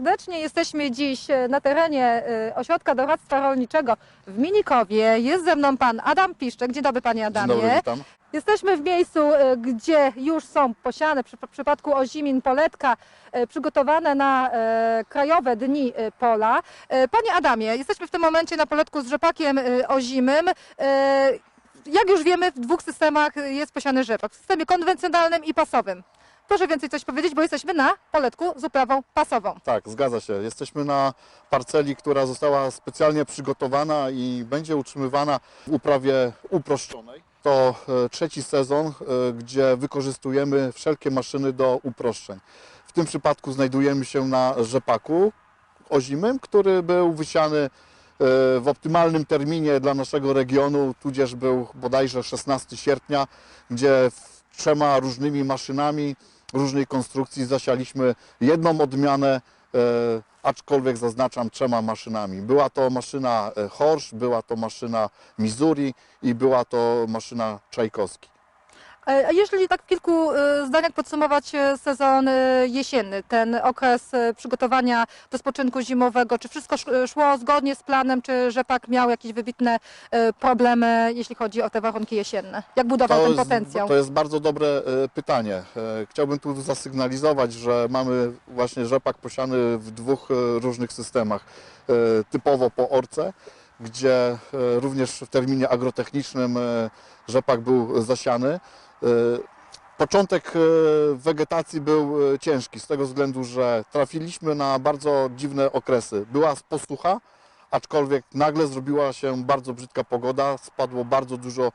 serdecznie. Jesteśmy dziś e, na terenie e, Ośrodka Doradztwa Rolniczego w Minikowie. Jest ze mną pan Adam Piszczek. Dzień dobry panie Dzień Adamie. dobry, witam. Jesteśmy w miejscu, e, gdzie już są posiane w przypadku ozimin poletka przygotowane na Krajowe Dni Pola. Panie Adamie, jesteśmy w tym momencie na poletku z rzepakiem ozimym. Jak już wiemy, w dwóch systemach jest posiany rzepak. W systemie konwencjonalnym i pasowym. Proszę więcej coś powiedzieć, bo jesteśmy na poletku z uprawą pasową. Tak, zgadza się. Jesteśmy na parceli, która została specjalnie przygotowana i będzie utrzymywana w uprawie uproszczonej. To e, trzeci sezon, e, gdzie wykorzystujemy wszelkie maszyny do uproszczeń. W tym przypadku znajdujemy się na rzepaku ozimym, który był wysiany e, w optymalnym terminie dla naszego regionu, tudzież był bodajże 16 sierpnia, gdzie trzema różnymi maszynami różnej konstrukcji zasialiśmy jedną odmianę, e, aczkolwiek zaznaczam trzema maszynami. Była to maszyna e, Horsch, była to maszyna Missouri i była to maszyna Czajkowski. E, A jeżeli tak w kilku e, zdaniach podsumować e, sezon jesienny, ten okres przygotowania do spoczynku zimowego, czy wszystko sz- szło zgodnie z planem, czy rzepak miał jakieś wybitne problemy, jeśli chodzi o te warunki jesienne? Jak budował ten jest, potencjał? to jest bardzo dobre pytanie. Chciałbym tu zasygnalizować, że mamy właśnie rzepak posiany w dwóch różnych systemach. Typowo po orce, gdzie również w terminie agrotechnicznym rzepak był zasiany. E, Początek e, wegetacji był e, ciężki z tego względu, że trafiliśmy na bardzo dziwne okresy. Była posłucha, aczkolwiek nagle zrobiła się bardzo brzydka pogoda, spadło bardzo dużo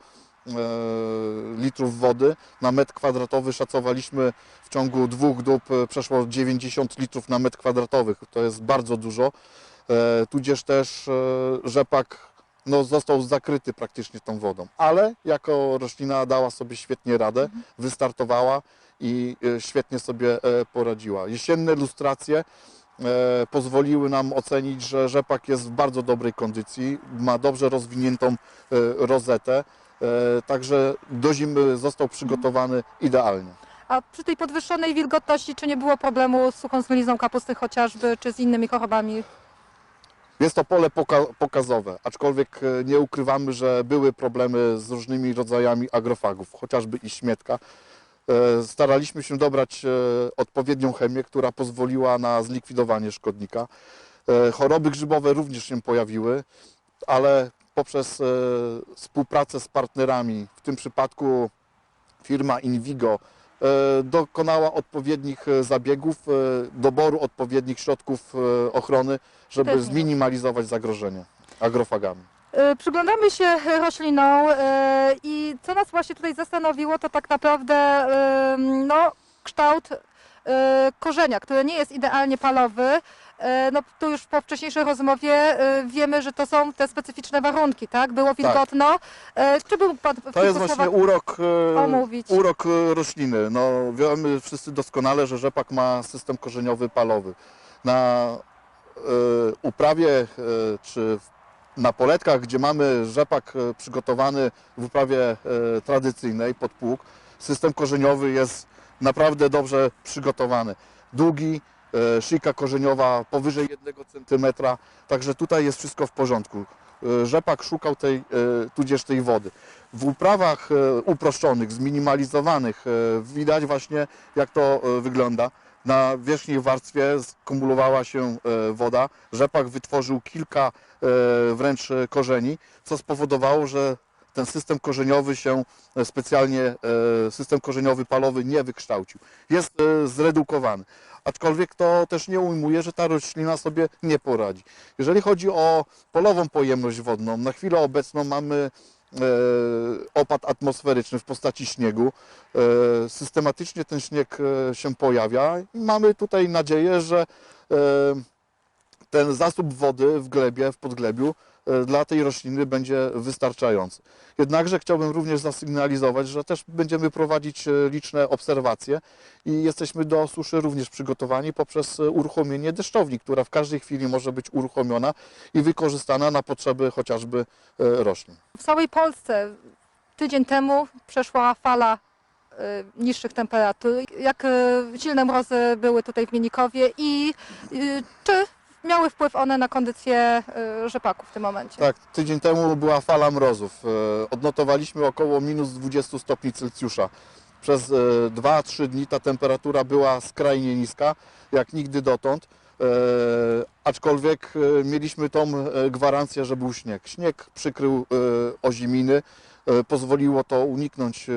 litrów wody. Na metr kwadratowy szacowaliśmy w ciągu dwóch dób przeszło 90 litrów na metr kwadratowy. To jest bardzo dużo. Tudzież też rzepak no, został zakryty praktycznie tą wodą. Ale jako roślina dała sobie świetnie radę, wystartowała i e, świetnie sobie e, poradziła. Jesienne lustracje e, pozwoliły nam ocenić, że rzepak jest w bardzo dobrej kondycji, ma dobrze rozwiniętą rozetę, także do zimy został przygotowany idealnie. A przy tej podwyższonej wilgotności, czy nie było problemu z suchą kapusty chociażby, czy z innymi chorobami? Jest to pole poka- pokazowe, aczkolwiek e, nie ukrywamy, że były problemy z różnymi rodzajami agrofagów, chociażby i śmietka. E, Staraliśmy się dobrać e, odpowiednią chemię, która pozwoliła na zlikwidowanie szkodnika. Choroby grzybowe również się pojawiły, ale poprzez współpracę z partnerami, w tym przypadku firma Invigo, dokonała odpowiednich e, zabiegów, e, doboru odpowiednich środków e, ochrony, żeby Też nie. zminimalizować zagrożenie agrofagami. E, Przyglądamy się roślinom e, i co nas właśnie tutaj zastanowiło, to tak naprawdę e, no, kształt e, korzenia, który nie jest idealnie palowy. E, No, tu już po wcześniejszej rozmowie e, wiemy, że to są te specyficzne warunki, tak? Było wilgotno. E, Czy był Pan w To jest właśnie urok, omówić? urok rośliny. No, wiemy wszyscy doskonale, że rzepak ma system korzeniowy palowy. Na uprawie czy na poletkach, gdzie mamy rzepak przygotowany w uprawie tradycyjnej pod pług, system korzeniowy jest naprawdę dobrze przygotowany. Długi, szyjka korzeniowa powyżej 1 cm, także tutaj jest wszystko w porządku. E, Rzepak szukał tej, e, tudzież tej wody. W uprawach e, uproszczonych, zminimalizowanych e, widać właśnie jak to e, wygląda. Na wierzchniej warstwie skumulowała się e, woda, rzepak wytworzył kilka e, wręcz e, korzeni, co spowodowało, że ten system korzeniowy się e, specjalnie, e, system korzeniowy palowy nie wykształcił. Jest e, zredukowany. Aczkolwiek to też nie ujmuje, że ta roślina sobie nie poradzi. Jeżeli chodzi o polową pojemność wodną, na chwilę obecną mamy opad atmosferyczny w postaci śniegu. Systematycznie ten śnieg się pojawia i mamy tutaj nadzieję, że ten zasób wody w glebie, w podglebiu dla tej rośliny będzie wystarczający. Jednakże chciałbym również zasygnalizować, że też będziemy prowadzić e, liczne obserwacje i jesteśmy do suszy również przygotowani poprzez e, uruchomienie deszczowni, która w każdej chwili może być uruchomiona i wykorzystana na potrzeby chociażby e, roślin. W całej Polsce tydzień temu przeszła fala niższych temperatur. Jak e, silne mrozy były tutaj w Minikowie i e, wpływ one na kondycję e, rzepaku w tym momencie? Tak, tydzień temu była fala mrozów. E, Odnotowaliśmy około minus 20 stopni Celsjusza. Przez 2-3 dni ta temperatura była skrajnie niska, jak nigdy dotąd. E, aczkolwiek e, mieliśmy tą e, gwarancję, że był śnieg. Śnieg przykrył e, oziminy, e, pozwoliło to uniknąć e,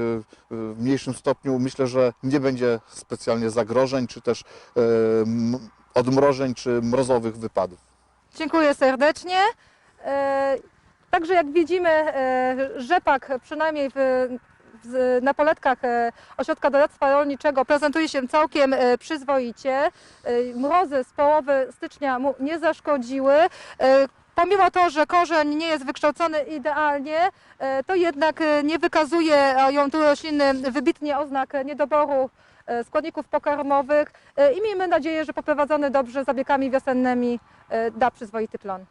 w mniejszym stopniu. Myślę, że nie będzie specjalnie zagrożeń, czy też e, odmrożeń, czy mrozowych wypadów. Dziękuję serdecznie. E, Także jak widzimy, e, rzepak przynajmniej w, w, na poletkach e, Ośrodka Doradztwa Rolniczego prezentuje się całkiem przyzwoicie. Mrozy z połowy stycznia mu nie zaszkodziły. Pomimo to, że korzeń nie jest wykształcony idealnie, to jednak nie wykazuje ją tu rośliny wybitnie oznak niedoboru składników pokarmowych e, i miejmy nadzieję, że poprowadzony dobrze zabiegami wiosennymi e, da przyzwoity plon.